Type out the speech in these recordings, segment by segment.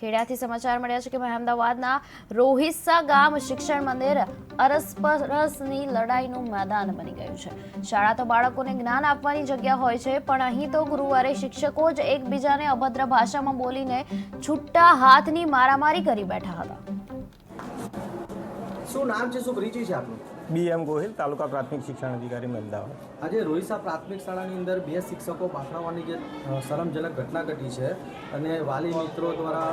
ખેડાથી સમાચાર મળ્યા છે કે અમદાવાદના રોહિસ્સા ગામ શિક્ષણ મંદિર અરસપરસની લડાઈનું મેદાન બની ગયું છે. શાળા તો બાળકોને જ્ઞાન આપવાની જગ્યા હોય છે, પણ અહીં તો ગુરુવારે શિક્ષકો જ એકબીજાને અભદ્ર ભાષામાં બોલીને છૂટ્ટા હાથની મારામારી કરી બેઠા હતા. શું નામ છે? શું પરિચય છે આપનું? બી એમ ગોહિલ, તાલુકા પ્રાથમિક શિક્ષણ અધિકારી અમદાવાદ આજે રોહિસા પ્રાથમિક શાળાની અંદર બે શિક્ષકો પાથરાવાની જે શરમજનક ઘટના ઘટી છે અને વાલી મિત્રો દ્વારા,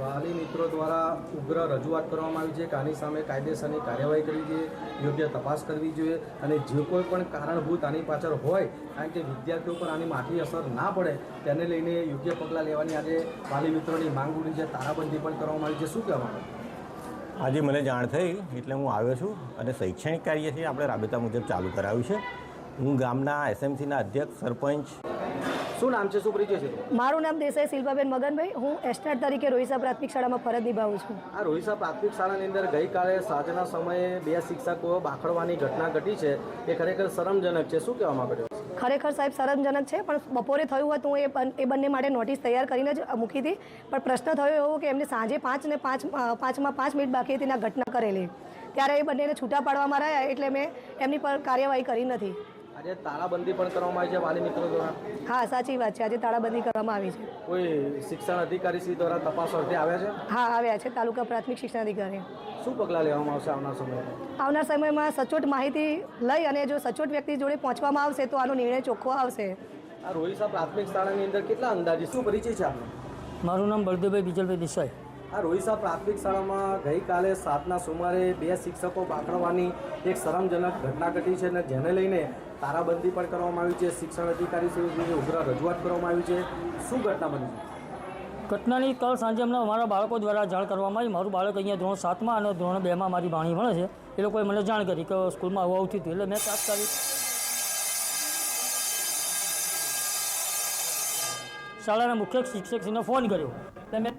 વાલી મિત્રો દ્વારા ઉગ્ર રજૂઆત કરવામાં આવી છે કે આની સામે કાયદેસરની કાર્યવાહી કરવી જોઈએ, યોગ્ય તપાસ કરવી જોઈએ અને જે કોઈ પણ કારણભૂત આની પાછળ હોય, કારણ કે વિદ્યાર્થીઓ પર આની માઠી અસર ના પડે, તેને લઈને યોગ્ય પગલાં લેવાની આજે વાલી મિત્રોની માંગ ઉડી છે, તારાબંધી પણ કરવામાં આવી છે. શું કહેવાનું આજે મને જાણ થઈ એટલે હું આવ્યો છું અને શૈક્ષણિક કાર્ય છે આપણે રાબેતા મુજબ ચાલુ કરાવ્યું છે. હું ગામના એસએમસીના અધ્યક્ષ સરપંચ. શું નામ છે? શું પરિચય છે? મારું નામ દેસાઈ શિલ્પાબેન મગનભાઈ. હું એસ્ટેટ તરીકે રોહિસા પ્રાથમિક શાળામાં ફરજ નિભાવું છું. આ રોહિસા પ્રાથમિક શાળાની અંદર ગઈકાલે સાંજના સમયે બે શિક્ષકો બાખડવાની ઘટના ઘટી છે. એ ખરેખર શરમજનક છે. શું કહેવા માંગો છો? ખરેખર સાહેબ શરમજનક છે, પણ બપોરે થયું હતું એ એ બંને માટે નોટિસ તૈયાર કરીને જ મૂકી હતી પણ પ્રશ્ન થયો એવો કે એમને સાંજે પાંચ ને પાંચ પાંચમાં પાંચ મિનિટ બાકી હતી ઘટના કરેલી. ત્યારે એ બંનેને છૂટા પાડવામાં રહ્યા, એટલે મેં એમની પર કાર્યવાહી કરી નથી. આજે તાળાબંધી પણ કરવામાં આવી છે વાલી મિત્રો દ્વારા. હા સાચી વાત છે. આજે તાળાબંધી કરવામાં આવી છે. કોઈ શિક્ષણ અધિકારી શ્રી દ્વારા તપાસ અર્થે આવ્યા છે? હા આવ્યા છે. તાલુકા પ્રાથમિક શિક્ષણ અધિકારી. શું પગલાં લેવામાં આવશે આવનાર સમયમાં? આવનાર સમયમાં સચોટ માહિતી લઈ અને જો સચોટ વ્યક્તિ જોડે પહોંચવામાં આવશે તો આનો નિર્ણય ચોખ્ખો આવશે. આ રોહિસા પ્રાથમિક શાળાની અંદર કેટલા અંદાજે શું પરિચય છે આપનો? મારું નામ બળદેવભાઈ બીજલભાઈ દેસાઈ. આ રોહિસા પ્રાથમિક શાળામાં ગઈકાલે સાતના સુમારે બે શિક્ષકો બાખડવાની એક શરમજનક ઘટના ઘટી છે અને જેને લઈને તારાબંધી પણ કરવામાં આવી છે. શિક્ષણ અધિકારી શ્રી ઉગ્ર રજૂઆત કરવામાં આવી છે. શું ઘટના બની છે? ઘટનાની કાલ સાંજે અમને અમારા બાળકો દ્વારા જાણ કરવામાં આવી. મારું બાળક અહીંયા ધોરણ સાતમાં અને ધોરણ બેમાં મારી ભાણી ભણે છે. એ લોકોએ મને જાણ કરી કે સ્કૂલમાં આવું આવતી થયું એટલે મેં તાત્કાલિક શાળાના મુખ્ય શિક્ષકશ્રીને ફોન કર્યો. એટલે મેં